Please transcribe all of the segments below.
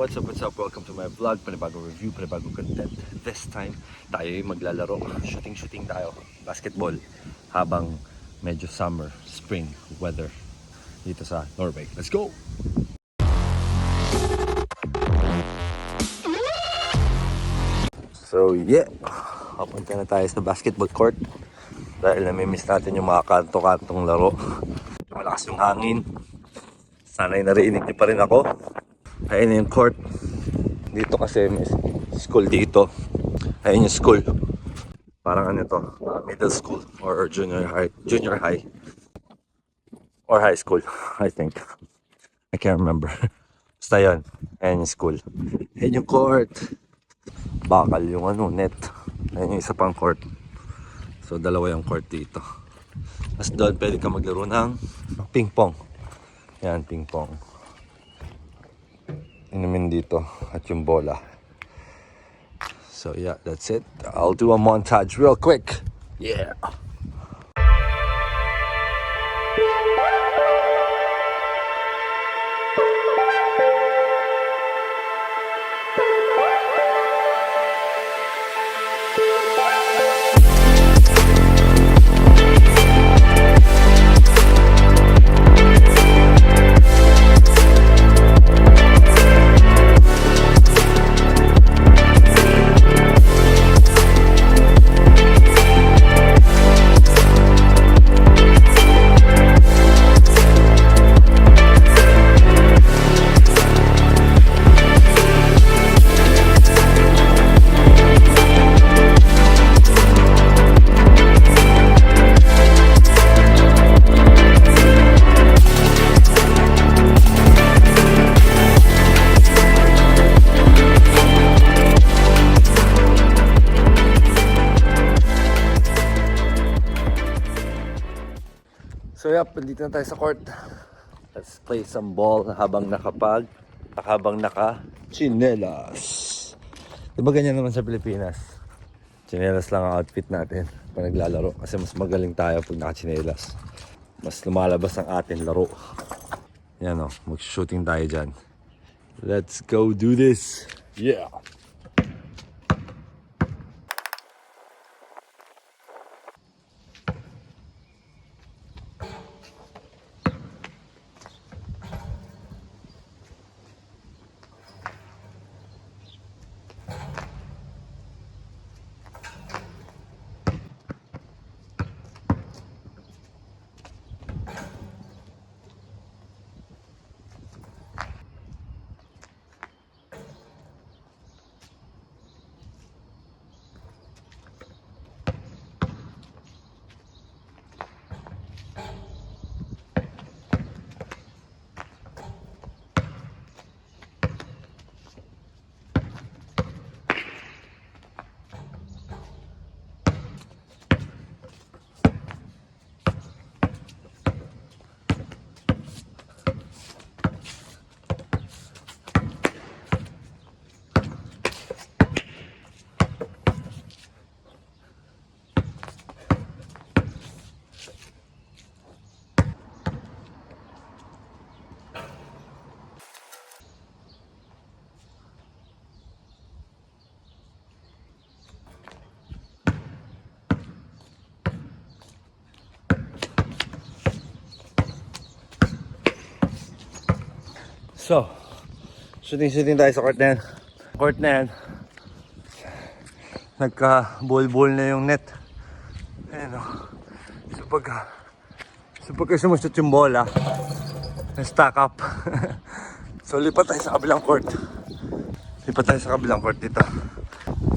What's up, what's up? Welcome to my vlog. Panibagong review, panibagong content. This time, tayo ay maglalaro. Shooting-shooting tayo. Basketball. Habang medyo summer, spring weather dito sa Norway. Let's go! So yeah, papunta na tayo sa basketball court dahil namimiss natin yung mga kanto-kantong laro. Malakas yung hangin. Sana'y narinig niyo pa rin ako. Ayun yung court. Dito kasi may school dito. Ayun yung school. Parang ano to, middle school or junior high, junior high. Or high school, I think. I can't remember. Basta yun. Ayun yung school. Ayun yung court. Bakal yung ano, net. Ayun yung isa pang court. So, dalawa yung court dito. Tapos doon, pwede ka maglaro ng ping pong. Yan, ping pong. Inumin dito at yung bola. So yeah, that's it. I'll do a montage real quick. Yeah. So yep, dito na tayo sa court. Let's play some ball habang nakapag, habang naka chinelas. Di ba ganyan naman sa Pilipinas? Chinelas lang ang outfit natin pag naglalaro kasi mas magaling tayo pag naka-chinelas. Mas lumalabas ang ating laro. Yan o, mag-shooting tayo dyan. Let's go do this. Yeah. So, shooting-shooting tayo sa court na yan. Court na yan. Nagka-ball-ball na yung net. Ayan o. So pagka, so pagka sumusot yung bola, na-stack up. so lipat tayo sa kabilang court. Lipat tayo sa kabilang court dito.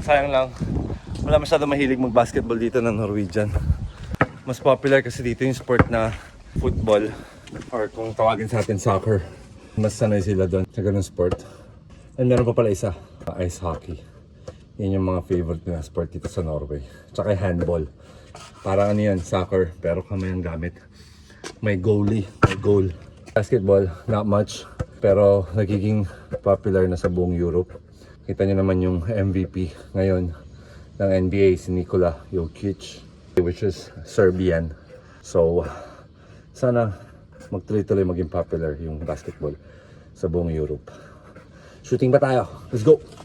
Sayang lang, wala masyado mahilig mag-basketball dito ng Norwegian. Mas popular kasi dito yung sport na football or kung tawagin sa atin soccer. Mas sanay sila doon sa ganung sport. And meron pa pala isa, ice hockey. Yan yung mga favorite na sport dito sa Norway. Tsaka handball. Parang ano yan, soccer, pero kamay ang gamit. May goalie, may goal. Basketball, not much. Pero nagiging popular na sa buong Europe. Kita nyo naman yung MVP ngayon ng NBA, si Nikola Jokic, which is Serbian. So, sana magtuloy-tuloy maging popular yung basketball sa buong Europe. Shooting ba tayo? Let's go!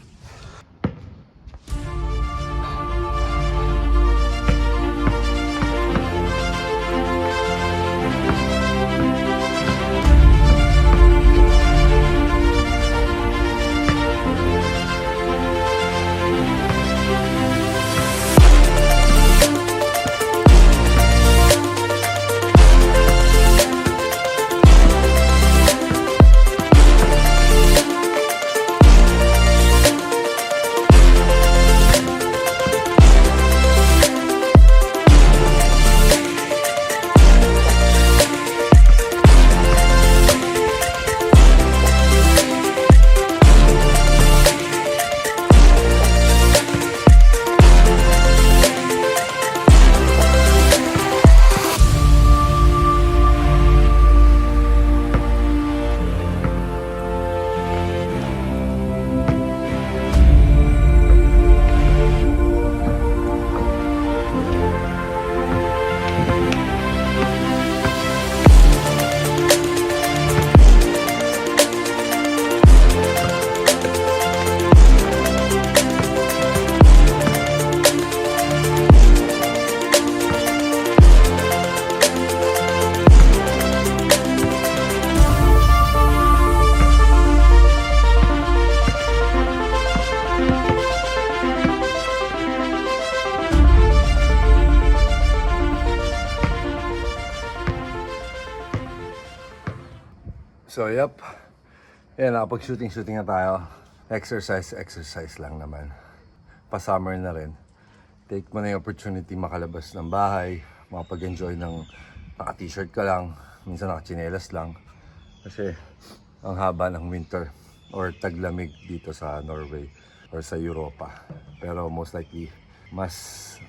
So, yep. Yan, nakapag-shooting-shooting na tayo. Exercise, exercise lang naman. Pa-summer na rin. Take mo na yung opportunity makalabas ng bahay, makapag-enjoy ng naka-t-shirt ka lang, minsan naka-chinelas lang. Kasi ang haba ng winter or taglamig dito sa Norway or sa Europa. Pero most likely, mas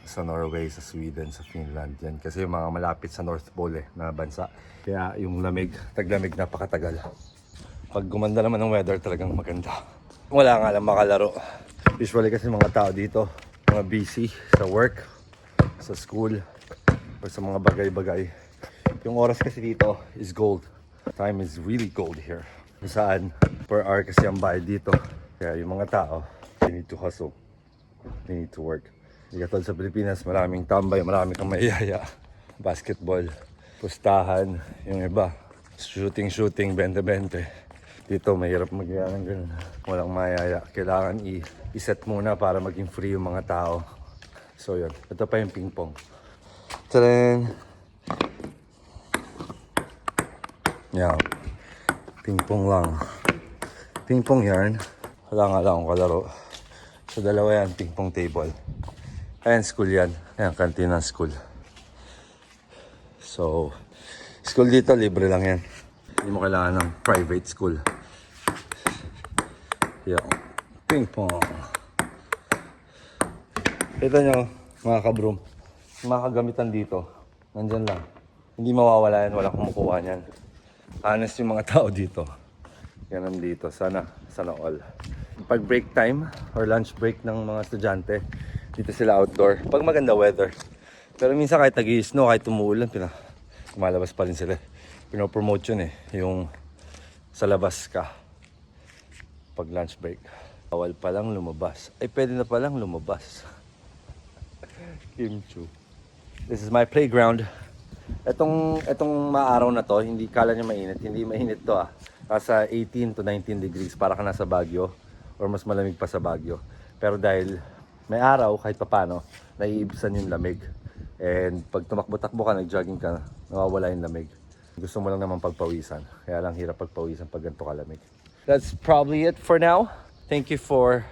sa Norway, sa Sweden, sa Finland yan. Kasi mga malapit sa North Pole eh, na bansa. Kaya yung lamig, taglamig napakatagal. Pag gumanda naman ng weather, talagang maganda. Wala nga lang makalaro. Usually kasi mga tao dito, mga busy sa work, sa school, or sa mga bagay-bagay. Yung oras kasi dito is gold. Time is really gold here. Saan, per hour kasi ang bayad dito. Kaya yung mga tao, they need to hustle. They need to work. Hindi sa Pilipinas, maraming tambay, marami kang mayaya. Basketball, pustahan, yung iba. Shooting, shooting, 20-20. Dito, mahirap magyaya ng ganun. Walang mayaya. Kailangan i- iset muna para maging free yung mga tao. So yun, ito pa yung ping pong. Tadaan! Yan. Ping pong lang. Ping pong yarn. Wala nga lang akong kalaro. So dalawa yan, ping pong table. Ayan, school yan. Ayan, kantina school. So, school dito, libre lang yan. Hindi mo kailangan ng private school. Yan. Ping pong. Ito nyo, mga kabroom. Mga kagamitan dito, nandyan lang. Hindi mawawala yan, walang kumukuha niyan. Honest yung mga tao dito. Yan nandito. Sana, sana all. Pag break time or lunch break ng mga estudyante, dito sila outdoor. Pag maganda weather. Pero minsan kahit nag-snow, kahit tumuulan, pina, lumalabas pa rin sila. Pinopromote yun eh, yung sa labas ka. Pag lunch break. Bawal pa lang lumabas. Ay, pwede na pa lang lumabas. Kim Chu. This is my playground. Etong etong maaraw na to, hindi kala niya mainit. Hindi mainit to ah. Nasa 18 to 19 degrees para ka nasa Baguio or mas malamig pa sa Baguio. Pero dahil may araw kahit papano, naiibsan yung lamig. And pag tumakbo-takbo ka, nag-jogging ka, nawawala yung lamig. Gusto mo lang naman pagpawisan. Kaya lang hirap pagpawisan pag ganito kalamig. That's probably it for now. Thank you for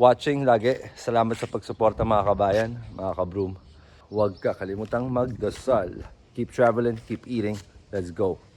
watching lagi. Salamat sa pagsuporta mga kabayan, mga kabroom. Huwag ka kalimutang magdasal. Keep traveling, keep eating. Let's go.